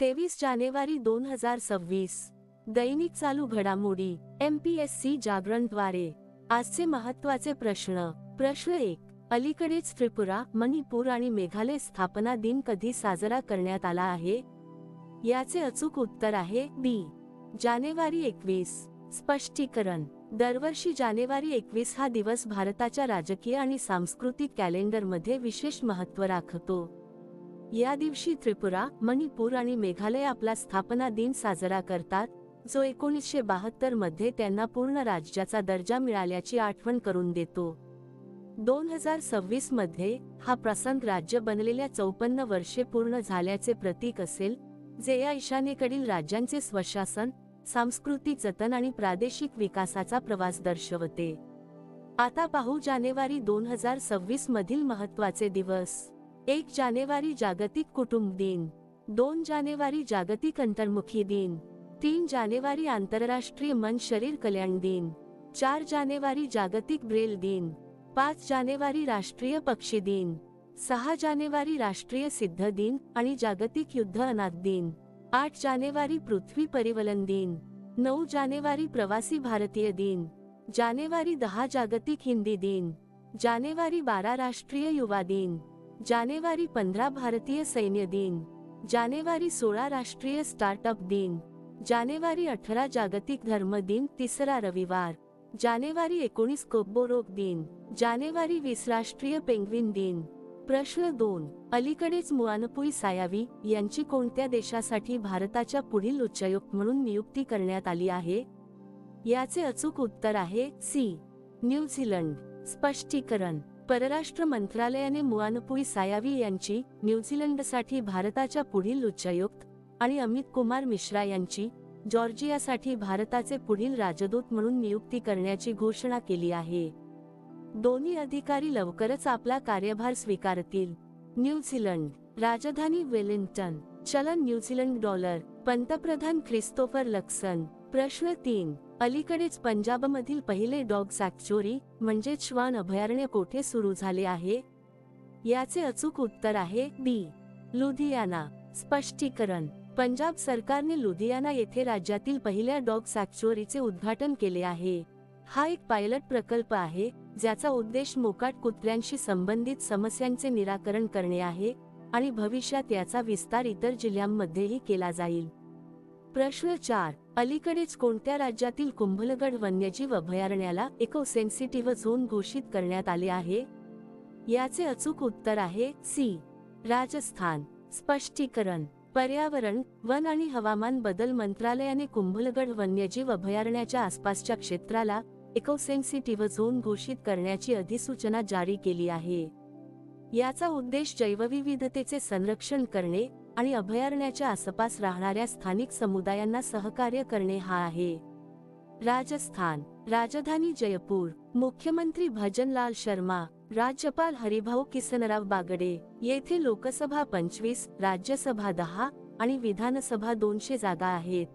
तेवीस जानेवारी दोन हजार सव्वीस. दैनिक चालू घडामोडी एम पी एस सी जागरणद्वारे. आजचे महत्त्वाचे प्रश्न. प्रश्न एक अलीकडेच त्रिपुरा मणिपूर आणि मेघालय स्थापना दिन कधी साजरा करण्यात आला आहे? याचे अचूक उत्तर आहे बी जानेवारी एकवीस. स्पष्टीकरण दरवर्षी जानेवारी एकवीस हा दिवस भारताच्या राजकीय आणि सांस्कृतिक कॅलेंडरमध्ये विशेष महत्त्व राखतो. या दिवशी त्रिपुरा मणिपूर आणि मेघालय आपला स्थापना दिन साजरा करतात जो एकोणीसशे बहात्तरमध्ये त्यांना पूर्ण राज्याचा दर्जा मिळाल्याची आठवण करून देतो. दोन हजार सव्वीसमध्ये हा प्रसंग राज्य बनलेल्या चौपन्न वर्षे पूर्ण झाल्याचे प्रतीक असेल जे या ईशान्येकडील राज्यांचे स्वशासन सांस्कृतिक जतन आणि प्रादेशिक विकासाचा प्रवास दर्शवते. आता पाहू जानेवारी दोन हजार सव्वीस मधील महत्त्वाचे दिवस. एक जानेवारी जागतिक कुटुंब दिन, दोन जानेवारी जागतिक अंतर्मुखी दिन, तीन जानेवारी आंतरराष्ट्रीय मन शरीर कल्याण दिन, चार जानेवारी जागतिक ब्रेल दिन, पाच जानेवारी राष्ट्रीय पक्षी दिन, सहा जानेवारी राष्ट्रीय सिद्ध दिन आणि जागतिक युद्ध अनाथ दिन, आठ जानेवारी पृथ्वी परिवलन दिन, नऊ जानेवारी प्रवासी भारतीय दिन, जानेवारी दहा जागतिक हिंदी दिन, जानेवारी बारा राष्ट्रीय युवा दिन. जानेवारी पंधरा भारतीय सैन्य दिन जानेवारी सोळा राष्ट्रीय स्टार्टअप दिन जानेवारी अठरा जागतिक धर्म दिन तिसरा रविवार जानेवारी एकोणीस कोब्बोरोग दिन जानेवारी वीस राष्ट्रीय पेंग्विन दिन. प्रश्न दोन अलीकडेच मुआनपुई सायावी यांची कोणत्या देशासाठी भारताच्या पुढील उच्चायुक्त म्हणून नियुक्ती करण्यात आली आहे? याचे अचूक उत्तर आहे सी न्यूझीलंड. स्पष्टीकरण परराष्ट्र मंत्रालयाने मुआनपुई सायावी यांची न्यूझीलंडसाठी भारताच्या पुढील उच्चायुक्त आणि अमित कुमार मिश्रा यांची जॉर्जियासाठी भारताचे पुढील राजदूत म्हणून नियुक्ती करण्याची घोषणा केली आहे. दोन्ही अधिकारी लवकरच आपला कार्यभार स्वीकारतील. न्यूझीलंड राजधानी वेलिंग्टन चलन न्यूझीलंड डॉलर पंतप्रधान ख्रिस्तोफर लक्सन प्रश्न तीन. अलीकडेच पंजाबमधील पहिले डॉग सॅक्चुरी म्हणजे श्वान अभयारण्य कोठे सुरू झाले आहे? याचे अचूक उत्तर आहे बी. लुधियाना. स्पष्टीकरण. पंजाब सरकारने लुधियाना येथे राज्यातील पहिल्या डॉग सॅक्च्युअरीचे उद्घाटन केले आहे. हा एक पायलट प्रकल्प आहे ज्याचा उद्देश मोकाट कुत्र्यांशी संबंधित समस्यांचे निराकरण करणे आहे आणि भविष्यात याचा विस्तार इतर जिल्ह्यांमध्येही केला जाईल. प्रश्न चार. अलीकडेच कोणत्या राज्यातील कुंभलगड वन्यजीव अभयारण्याला इको सेन्सिटिव्ह झोन घोषित करण्यात आले आहे? याचे अचूक उत्तर आहे सी राजस्थान. स्पष्टीकरण. पर्यावरण वन आणि हवामान बदल मंत्रालयाने कुंभलगड वन्यजीव अभयारण्याच्या आसपासच्या क्षेत्राला इकोसेन्सिटिव्ह झोन घोषित करण्याची अधिसूचना जारी केली आहे. याचा उद्देश जैवविविधतेचे संरक्षण करणे आणि अभयारण्याच्या आसपास राहणाऱ्या स्थानिक समुदायांना सहकार्य करणे हा आहे. राजस्थान राजधानी जयपूर मुख्यमंत्री भजनलाल शर्मा राज्यपाल हरिभाऊ किसनराव बागडे येथे लोकसभा पंचवीस राज्यसभा दहा आणि विधानसभा दोनशे जागा आहेत.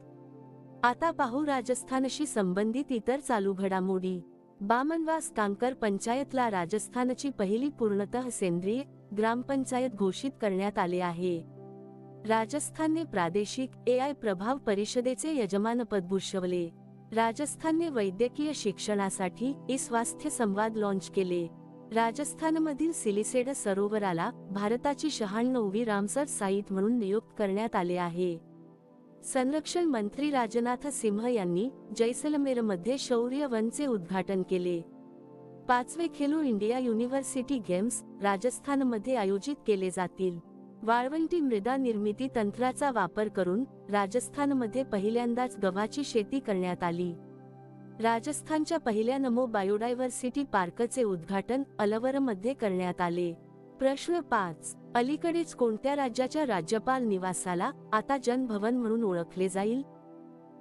आता पाहू राजस्थानशी संबंधित इतर चालू घडामोडी. बामनवास कांकर पंचायतला राजस्थानची पहिली पूर्णतः सेंद्रिय ग्रामपंचायत घोषित करण्यात आले आहे. राजस्थानने प्रादेशिक ए आय प्रभाव परिषदेचे यजमानपद भूषवले. राजस्थानने वैद्यकीय शिक्षणासाठी ई स्वास्थ्य संवाद लॉन्च केले. राजस्थानमधील सिलिसेड सरोवराला भारताची शहाण्णववी रामसर साईट म्हणून नियुक्त करण्यात आले आहे. संरक्षण मंत्री राजनाथ सिंह यांनी जैसलमेरमध्ये शौर्य वनचे उद्घाटन केले. पाचवे खेलो इंडिया युनिव्हर्सिटी गेम्स राजस्थानमध्ये आयोजित केले जातील. वाळवंटी मृदा निर्मिती तंत्राचा वापर करून राजस्थानमध्ये पहिल्यांदाच गव्हाची शेती करण्यात आली. राजस्थानच्या पहिल्या नमो बायोडायव्हर्सिटी पार्कचे उद्घाटन अलवरमध्ये करण्यात आले. प्रश्न पाच अलीकडेच कोणत्या राज्याच्या राज्यपाल निवासाला आता जनभवन म्हणून ओळखले जाईल?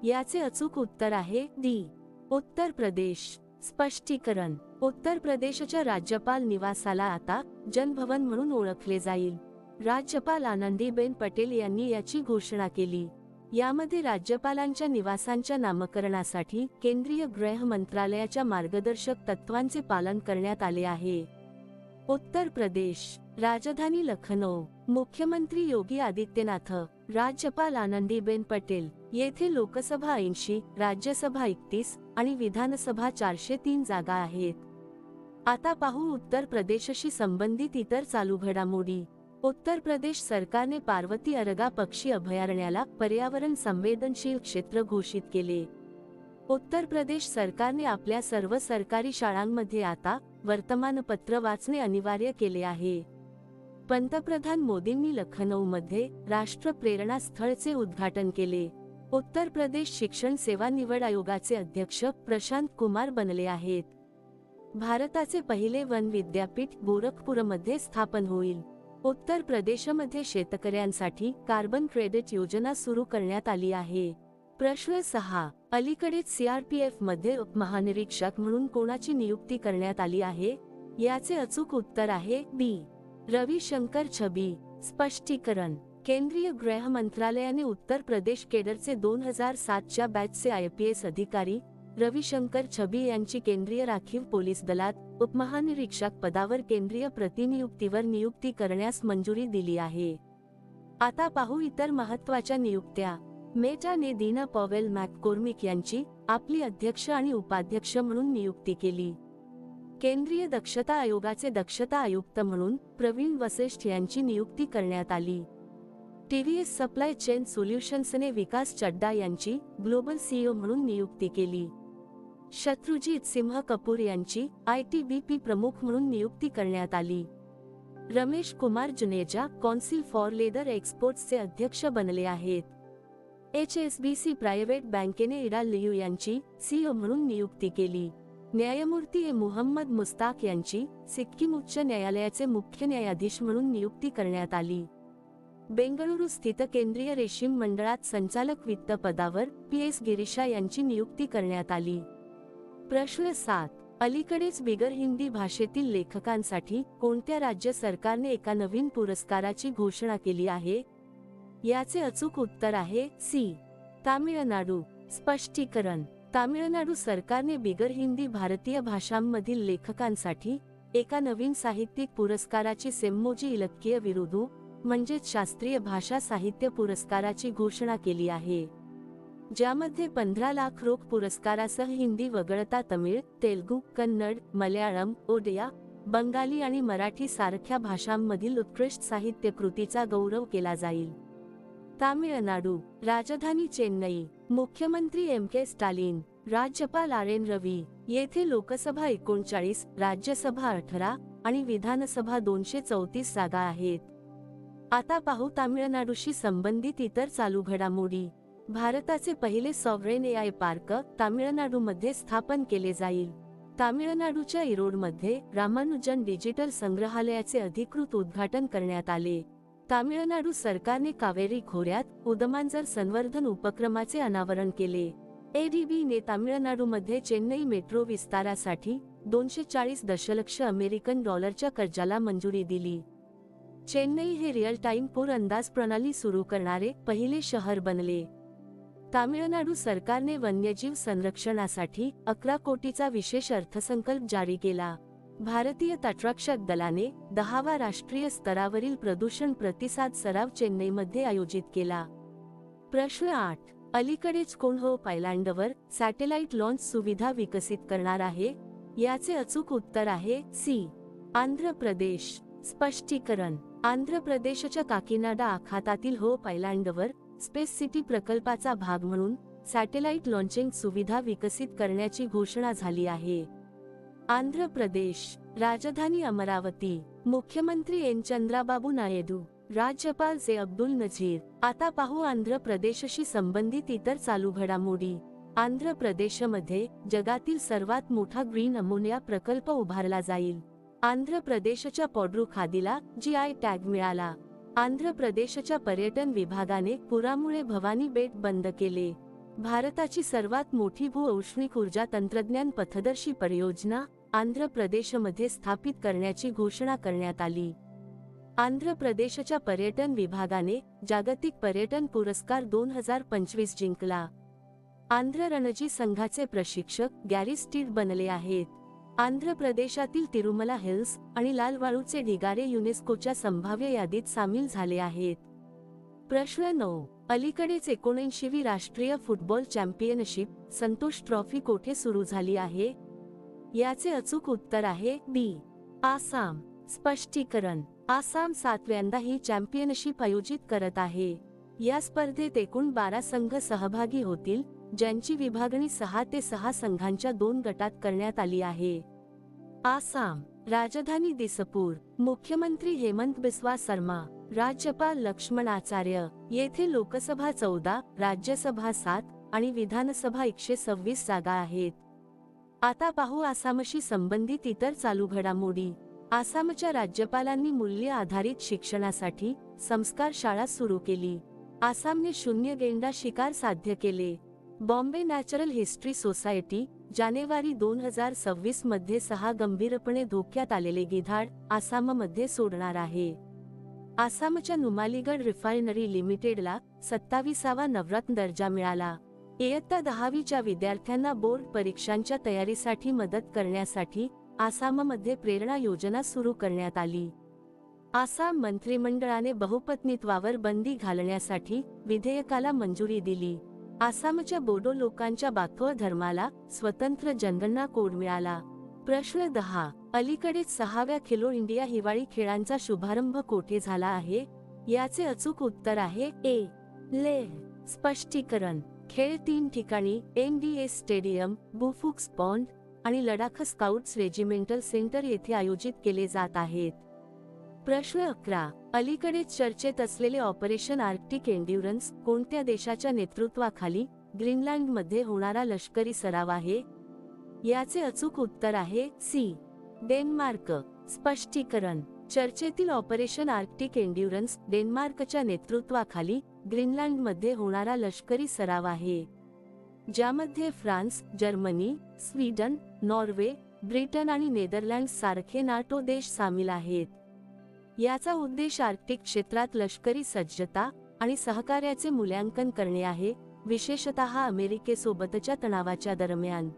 याचे अचूक उत्तर आहे डी. उत्तर प्रदेश. स्पष्टीकरण उत्तर प्रदेशच्या राज्यपाल निवासाला आता जनभवन म्हणून ओळखले जाईल. राज्यपाल आनंदीबेन पटेल यांनी याची घोषणा केली. यामध्ये राज्यपालांच्या निवासांच्या नामकरणासाठी केंद्रीय गृह मंत्रालयाच्या मार्गदर्शक तत्वांचे पालन करण्यात आले आहे. उत्तर प्रदेश राजधानी लखनौ मुख्यमंत्री योगी आदित्यनाथ राज्यपाल आनंदीबेन पटेल येथे लोकसभा ऐंशी राज्यसभा एकतीस आणि विधानसभा चारशे तीन जागा आहेत. आता पाहू उत्तर प्रदेशशी संबंधित इतर चालू घडामोडी. उत्तर प्रदेश सरकारने पार्वती अरगा पक्षी अभयारण्याला पर्यावरण संवेदनशील क्षेत्र घोषित केले. उत्तर प्रदेश सरकारने आपल्या सर्व सरकारी शाळांमध्ये आता वर्तमानपत्र वाचणे अनिवार्य केले आहे. पंतप्रधान मोदींनी लखनौमध्ये राष्ट्र प्रेरणा स्थळचे उद्घाटन केले. उत्तर प्रदेश शिक्षण सेवा निवड आयोगाचे अध्यक्ष प्रशांत कुमार बनले आहेत. भारताचे पहिले वन विद्यापीठ गोरखपूरमध्ये स्थापन होईल. उत्तर प्रदेशमध्ये शेतकऱ्यांसाठी कार्बन क्रेडिट योजना सुरू करण्यात आली आहे. प्रश्न सहा अलीकडेच सीआरपीएफमध्ये उपमहानिरीक्षक म्हणून कोणाची नियुक्ती करण्यात आली आहे? याचे अचूक उत्तर आहे बी. रविशंकर छबी. स्पष्टीकरण केंद्रीय गृह मंत्रालयाने उत्तर प्रदेश केडरचे दोन हजार सातच्या बॅचचे आय पी एस अधिकारी रविशंकर छबी यांची केंद्रीय राखीव पोलीस दलात उपमहानिरीक्षक पदावर केंद्रीय प्रतिनियुक्तीवर नियुक्ती करण्यास मंजुरी दिली आहे. आता पाहू इतर महत्त्वाच्या नियुक्त्या. मेटाने दीना पॉवेल मॅककोर्मिक यांची आपली अध्यक्ष आणि उपाध्यक्ष म्हणून नियुक्ती केली. केंद्रीय दक्षता आयोगाचे दक्षता आयुक्त म्हणून प्रवीण वसिष्ठ यांची नियुक्ती करण्यात आली. टीव्हीएस सप्लाय चेन सोल्युशन्सने विकास चड्डा यांची ग्लोबल सीईओ म्हणून नियुक्ती केली. शत्रुजीत सिंह कपूर यांची आय टी बी पी प्रमुख म्हणून नियुक्ती करण्यात आली. Ramesh Kumar Juneja council for leather एक्सपोर्ट्सचे अध्यक्ष बनले आहेत. H S B C private बँकेने इरा लियू यांची सीओ म्हणून नियुक्ती केली. न्यायमूर्ती ए मुहम्मद मुस्ताक यांची सिक्कीम उच्च न्यायालयाचे मुख्य न्यायाधीश म्हणून नियुक्ती करण्यात आली. बेंगळुरू स्थित केंद्रीय रेशीम मंडळात संचालक वित्त पदावर पी एस गिरीशा यांची नियुक्ती करण्यात आली. प्रश्न सात. अलीकडेच बिगर हिंदी भाषेतील लेखकांसाठी कोणत्या राज्य सरकारने एका नवीन पुरस्काराची घोषणा केली आहे? याचे अचूक उत्तर आहे सी. तामिळनाडू. स्पष्टीकरण. तामिळनाडू सरकारने बिगर हिंदी भारतीय भाषांमधील लेखकांसाठी एका नवीन साहित्यिक पुरस्काराची सेम्मोजी इलक्कीय विरोधू म्हणजेच शास्त्रीय भाषा साहित्य पुरस्काराची घोषणा केली आहे. ज्यामध्ये पंधरा लाख रोख पुरस्कारासह हिंदी वगळता तमिळ तेलगू कन्नड मल्याळम ओडिया बंगाली आणि मराठी सारख्या भाषांमधील उत्कृष्ट साहित्य कृतीचा गौरव केला जाईल. तामिळनाडू राजधानी चेन्नई मुख्यमंत्री एम के स्टालिन राज्यपाल आर एन रवी येथे लोकसभा एकोणचाळीस राज्यसभा अठरा आणि विधानसभा दोनशे चौतीस जागा आहेत. आता पाहू तामिळनाडूशी संबंधित इतर चालू घडामोडी. भारताचे पहिले सॉव्हरेन ए आय पार्क तामिळनाडूमध्ये स्थापन केले जाईल. तामिळनाडूच्या इरोडमध्ये रामानुजन डिजिटल संग्रहालयाचे अधिकृत उद्घाटन करण्यात आले. तामिळनाडू सरकारने कावेरी खोऱ्यात उदमांजर संवर्धन उपक्रमाचे अनावरण केले. एडीबीने तामिळनाडूमध्ये चेन्नई मेट्रो विस्तारासाठी दोनशे चाळीस दशलक्ष अमेरिकन डॉलरच्या कर्जाला मंजुरी दिली. चेन्नई हे रिअल टाइम पूर अंदाज प्रणाली सुरू करणारे पहिले शहर बनले. तामिळनाडू सरकारने वन्यजीव संरक्षणासाठी अकरा कोटीचा विशेष अर्थसंकल्प जारी केला. भारतीय तटरक्षक दलाने दहावा राष्ट्रीय स्तरावरील प्रदूषण प्रतिसाद सराव चेन्नईमध्ये आयोजित केला. प्रश्न आठ. अलीकडेच कोण हो पायलँडवर सॅटेलाइट लॉन्च सुविधा विकसित करणार आहे? याचे अचूक उत्तर आहे सी. आंध्र प्रदेश. स्पष्टीकरण. आंध्र प्रदेशच्या काकीनाडा आखातातील हो पायलँडवर स्पेस सिटी प्रकल्पाचा भाग म्हणून सॅटेलाइट लॉन्चिंग सुविधा विकसित करण्याची घोषणा झाली आहे. आंध्र प्रदेश राजधानी अमरावती मुख्यमंत्री एन. चंद्राबाबू नायडू राज्यपाल जे. अब्दुल नझीर आता पाहू आंध्र प्रदेशशी संबंधित इतर चालू घडामोडी. आंध्र प्रदेशमध्ये जगातील सर्वात मोठा ग्रीन अमोनिया प्रकल्प उभारला जाईल. आंध्र प्रदेशच्या पॉड्रू खादीला जी. आय. टॅग मिळाला. आंध्र प्रदेशच्या पर्यटन विभागाने पुरामुळे भवानी बेट बंद केले. भारताची सर्वात मोठी भू औष्णिक ऊर्जा तंत्रज्ञान पथदर्शी परियोजना आंध्र प्रदेशमध्ये स्थापित करण्याची घोषणा करण्यात आली. आंध्र प्रदेशच्या पर्यटन विभागाने जागतिक पर्यटन पुरस्कार दोन हजार पंचवीस जिंकला. आंध्र रणजी संघाचे प्रशिक्षक गॅरी स्टीड बनले आहेत. आंध्र प्रदेशातील तिरुमला हिल्स आणि लालवाळूचे ढिगारे युनेस्कोच्या संभाव्य यादीत सामील झाले आहेत. प्रश्न नऊ. अलीकडेच एकोणऐंशीवी राष्ट्रीय फुटबॉल चॅम्पियनशिप संतोष ट्रॉफी कोठे सुरू झाली आहे? याचे अचूक उत्तर आहे बी आसाम. स्पष्टीकरण. आसाम सातव्यांदा ही चॅम्पियनशिप आयोजित करत आहे. या स्पर्धेत एकूण बारा संघ सहभागी होतील ज्यांची विभागणी सहा ते सहा संघांच्या दोन गटात करण्यात आली आहे. आसाम राजधानी दिसपूर मुख्यमंत्री हेमंत बिस्वा शर्मा राज्यपाल लक्ष्मण आचार्य येथे लोकसभा चौदा राज्यसभा सात आणि विधानसभा एकशे सव्वीस जागा आहेत. आता पाहू आसामशी संबंधित इतर चालू घडामोडी. आसामच्या राज्यपालांनी मूल्य आधारित शिक्षणासाठी संस्कार शाळा सुरू केली. आसामने शून्य गेंडा शिकार साध्य केले. बॉम्बे नॅचरल हिस्ट्री सोसायटी जानेवारी दोन हजार सव्वीसमध्ये सहा गंभीरपणे धोक्यात आलेले गिधाड आसाममध्ये सोडणार आहे. आसामच्या नुमालीगड रिफायनरी लिमिटेडला सत्तावीसावा नवरत्न दर्जा मिळाला. इयत्ता दहावीच्या विद्यार्थ्यांना बोर्ड परीक्षांच्या तयारीसाठी मदत करण्यासाठी आसाममध्ये प्रेरणा योजना सुरू करण्यात आली. आसाम मंत्रिमंडळाने बहुपत्नीत्वावर बंदी घालण्यासाठी विधेयकाला मंजुरी दिली. आसामच्या बोडो लोकांच्या बाथोर धर्माला स्वतंत्र जनगणना कोड मिळाला. प्रश्न दहा. अलीकडेच सहाव्या खेलो इंडिया हिवाळी खेळांचा शुभारंभ कोठे झाला आहे? याचे अचूक उत्तर आहे ए. ले. स्पष्टीकरण. खेळ तीन ठिकाणी. एनडीएस स्टेडियम बुफुक्स पॉन्ड आणि लडाख स्काउट्स रेजिमेंटल सेंटर येथे आयोजित केले जात आहेत. प्रश्न अकरा. अलीकडेच चर्चेत असलेले ऑपरेशन आर्क्टिक एन्ड्युरन्स कोणत्या देशाच्या नेतृत्वाखाली ग्रीनलँडमध्ये होणारा लष्करी सराव आहे? याचे अचूक उत्तर आहे सी. डेन्मार्क. स्पष्टीकरण. चर्चेतील ऑपरेशन आर्क्टिक एन्ड्युरन्स डेन्मार्कच्या नेतृत्वाखाली ग्रीनलँडमध्ये होणारा लष्करी सराव आहे. ज्यामध्ये France Germany Sweden Norway Britain आणि नेदरलँड सारखे नाटो देश सामील आहेत. याचा उद्देश आर्क्टिक क्षेत्रात लष्करी सज्जता आणि सहकार्याचे मूल्यांकन करणे आहे विशेषतः अमेरिकेसोबतच्या तणावाच्या दरम्यान.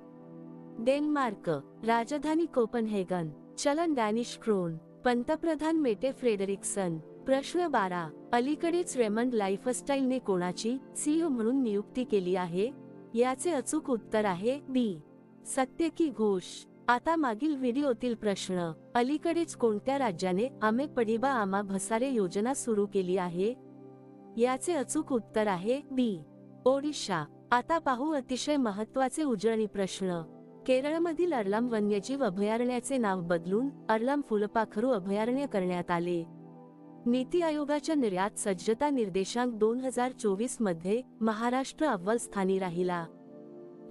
डेन्मार्क राजधानी कोपनहेगन चलन डॅनिश क्रोन पंतप्रधान मेटे फ्रेडरिक्सन प्रश्न बारा अलीकडेच रेमंड लाईफस्टाईलने कोणाची सीईओ म्हणून नियुक्ती केली आहे? याचे अचूक उत्तर आहे बी सत्य की घोष. आता मागील व्हिडिओतील प्रश्न अलीकडेच कोणत्या राज्याने आमे पडिबा आमा भसारे योजना सुरू केली आहे? याचे अचूक उत्तर आहे बी ओडिशा. आता पाहू अतिशय महत्त्वाचे उजळणी प्रश्न. केरळमधील अर्लाम वन्यजीव अभयारण्याचे नाव बदलून अर्लाम फुलपाखरू अभयारण्य करण्यात आले. नीती आयोगाच्या निर्यात सज्जता निर्देशांक दोन हजार चोवीसमध्ये महाराष्ट्र अव्वल स्थानी राहिला.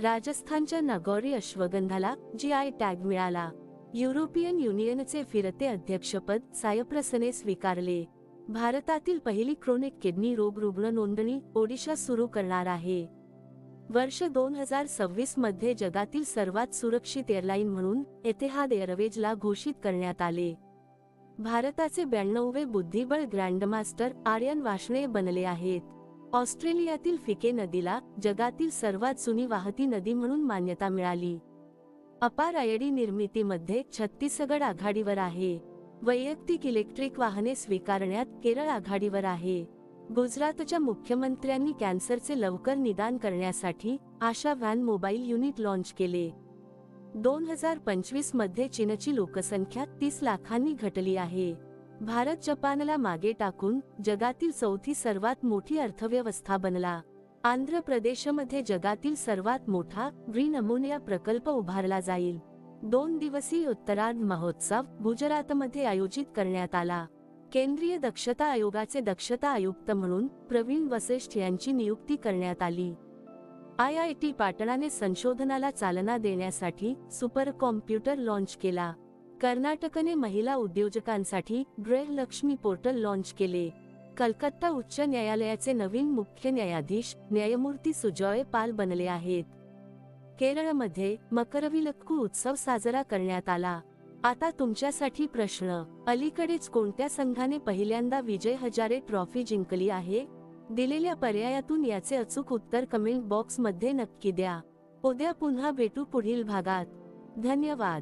राजस्थानच्या नागौरी अश्वगंधाला जी आय टॅग मिळाला. युरोपियन युनियनचे फिरते अध्यक्षपद सायप्रसने स्वीकारले. भारतातील पहिली क्रोनिक किडनी रोग रुग्ण नोंदणी ओडिशा सुरू करणार आहे. वर्ष दोन हजार सव्वीसमध्ये जगातील सर्वात सुरक्षित एअरलाईन म्हणून एतेहाद एअरवेजला घोषित करण्यात आले. भारताचे ब्याण्णववे बुद्धिबळ ग्रँडमास्टर आर्यन वाशणे बनले आहेत. ऑस्ट्रेलियातील फिके नदीला जगातील सर्वात जुनी वाहती नदी म्हणून मान्यता मिळाली. अपार आयडी निर्मितीमध्ये छत्तीसगड आघाडीवर आहे. वैयक्तिक इलेक्ट्रिक वाहने स्वीकारण्यात केरळ आघाडीवर आहे. गुजरातच्या मुख्यमंत्र्यांनी कॅन्सरचे लवकर निदान करण्यासाठी Asha van mobile unit launch केले. दोन हजार पंचवीसमध्ये चीनची लोकसंख्या तीस लाखांनी घटली आहे. भारत जपानला मागे टाकून जगातील चौथी सर्वात मोठी अर्थव्यवस्था बनला. आंध्र प्रदेशमध्ये जगातील सर्वात मोठा ग्रीन अमोनिया प्रकल्प उभारला जाईल. दोन दिवसीय उत्तरार्ध महोत्सव गुजरातमध्ये आयोजित करण्यात आला. केंद्रीय दक्षता आयोगाचे दक्षता आयुक्त म्हणून प्रवीण वसिष्ठ यांची नियुक्ती करण्यात आली. आय आय टी पाटणाने संशोधनाला चालना देण्यासाठी सुपर कॉम्प्युटर लॉन्च केला. कर्नाटकने महिला उद्योजकांसाठी ग्रेह लक्ष्मी पोर्टल लॉन्च केले. कलकत्ता उच्च न्यायालयाचे नवीन मुख्य न्यायाधीश न्यायमूर्ती सुजॉय पाल बनले आहेत. केरळमध्ये मकरविलक्कू उत्सव साजरा करण्यात आला. आता तुमच्यासाठी प्रश्न अलीकडेच कोणत्या संघाने पहिल्यांदा विजय हजारे ट्रॉफी जिंकली आहे? दिलेल्या पर्यायातून याचे अचूक उत्तर कमेंट बॉक्समध्ये नक्की द्या. उद्या पुन्हा भेटू पुढील भागात. धन्यवाद.